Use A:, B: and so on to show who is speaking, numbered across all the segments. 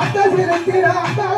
A: அத்த சிறுத்திர அத்த.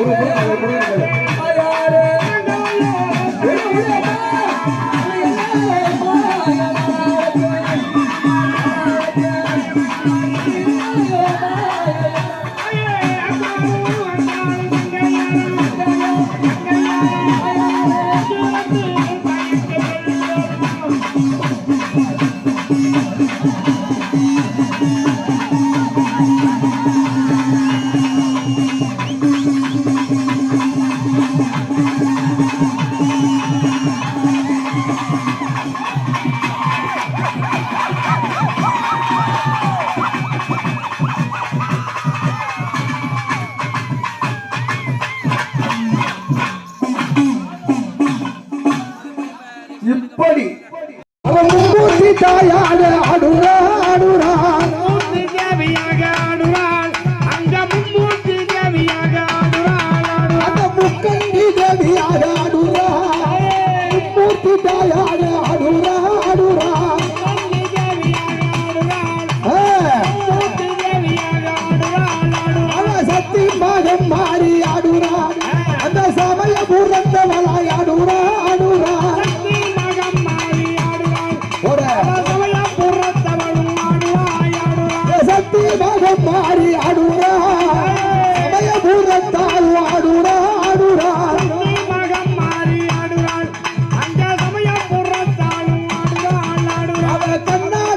A: இப்படி அவன் மும்மூர்த்தி தாயான அடுரா Satanás.